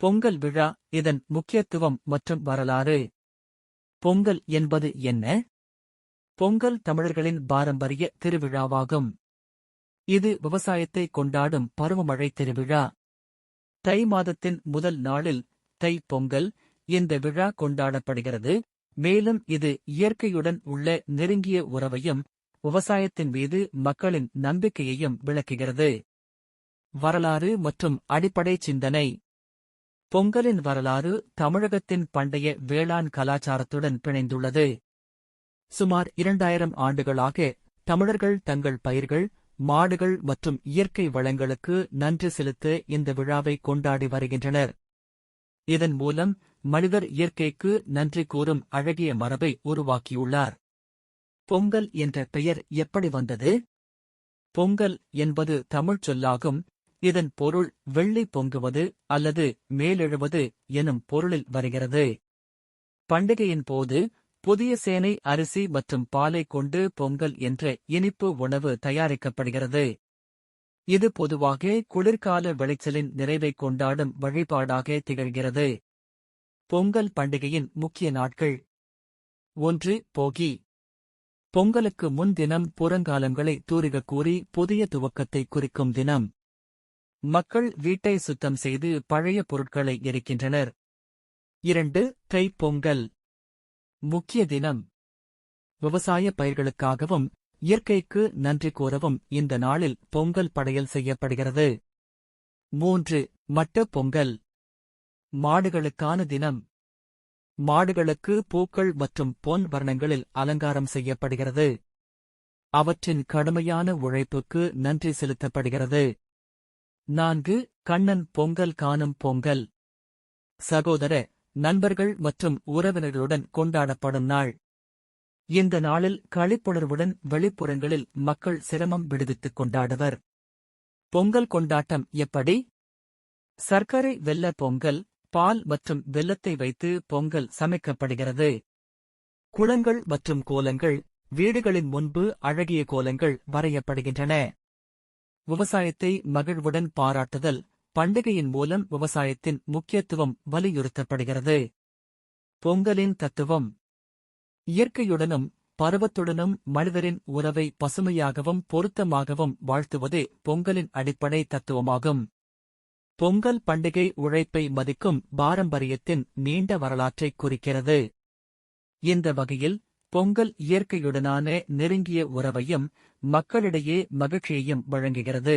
பொங்கல் விழா இதன் முக்கியத்துவம் மற்றும் வரலாறு. பொங்கல் என்பது என்ன? பொங்கல் தமிழர்களின் பாரம்பரிய திருவிழாவாகும். இது விவசாயத்தை கொண்டாடும் பருவமழை திருவிழா. தை மாதத்தின் முதல் நாளில் தை பொங்கல் இந்த விழா கொண்டாடப்படுகிறது. மேலும் இது இயற்கையுடன் உள்ள நெருங்கிய உறவையும் விவசாயத்தின் மீது மக்களின் நம்பிக்கையையும் விளக்குகிறது. வரலாறு மற்றும் அடிப்படை சிந்தனை. பொங்கலின் வரலாறு தமிழகத்தின் பண்டைய வேளாண் கலாச்சாரத்துடன் பிணைந்துள்ளது. சுமார் இரண்டாயிரம் ஆண்டுகளாக தமிழர்கள் தங்கள் பயிர்கள் மாடுகள் மற்றும் இயற்கை வளங்களுக்கு நன்றி செலுத்த இந்த விழாவை கொண்டாடி வருகின்றனர். இதன் மூலம் மனிதர் இயற்கைக்கு நன்றி கூறும் அழகிய மரபை உருவாக்கியுள்ளார். பொங்கல் என்ற பெயர் எப்படி வந்தது? பொங்கல் என்பது தமிழ்ச் சொல்லாகும் இதன் பொருள் வெள்ளை பொங்குவது அல்லது மேலெழுவது எனும் பொருளில் வருகிறது. பண்டிகையின் போது புதிய சேனை அரிசி மற்றும் பாலை கொண்டு பொங்கல் என்ற இனிப்பு உணவு தயாரிக்கப்படுகிறது. இது பொதுவாக குளிர்கால விளைச்சலின் நிறைவைக் கொண்டாடும் வழிபாடாக திகழ்கிறது. பொங்கல் பண்டிகையின் முக்கிய நாட்கள். ஒன்று போகி. பொங்கலுக்கு முன் தினம் புறங்காலங்களை தூரிக கூறி புதிய துவக்கத்தை குறிக்கும் தினம். மக்கள் வீட்டை சுத்தம் செய்து பழைய பொருட்களை எரிக்கின்றனர். இரண்டு தை பொங்கல். முக்கிய தினம். விவசாய பயிர்களுக்காகவும் இயற்கைக்கு நன்றி கூறவும் இந்த நாளில் பொங்கல் படையல் செய்யப்படுகிறது. மூன்று மட்ட பொங்கல். மாடுகளுக்கான தினம். மாடுகளுக்கு பூக்கள் மற்றும் பொன் வர்ணங்களில் அலங்காரம் செய்யப்படுகிறது. அவற்றின் கடுமையான உழைப்புக்கு நன்றி செலுத்தப்படுகிறது. நான்கு கண்ணன் பொங்கல் காணும் பொங்கல். சகோதர நண்பர்கள் மற்றும் உறவினர்களுடன் கொண்டாடப்படும் நாள். இந்த நாளில் களிப்புணர்வுடன் வெளிப்புறங்களில் மக்கள் சிரமம் விடுவித்துக் கொண்டாடுவர். பொங்கல் கொண்டாட்டம் எப்படி? சர்க்கரை வெல்ல பொங்கல் பால் மற்றும் வெல்லத்தை வைத்து பொங்கல் சமைக்கப்படுகிறது. குளங்கள் மற்றும் கோலங்கள் வீடுகளின் முன்பு அழகிய கோலங்கள் வரையப்படுகின்றன. விவசாயத்தை மகிழ்வுடன் பாராட்டுதல் பண்டிகையின் மூலம் விவசாயத்தின் முக்கியத்துவம் வலியுறுத்தப்படுகிறது. பொங்கலின் தத்துவம். இயற்கையுடனும் பருவத்துடனும் மனிதரின் உறவை பசுமையாகவும் பொருத்தமாகவும் வாழ்த்துவதே பொங்கலின் அடிப்படை தத்துவமாகும். பொங்கல் பண்டிகை உழைப்பை மதிக்கும் பாரம்பரியத்தின் நீண்ட வரலாற்றைக் குறிக்கிறது. இந்த வகையில் பொங்கல் இயற்கையுடனான நெருங்கிய உறவையும் மக்களிடையே மகிழ்ச்சியையும் வழங்குகிறது.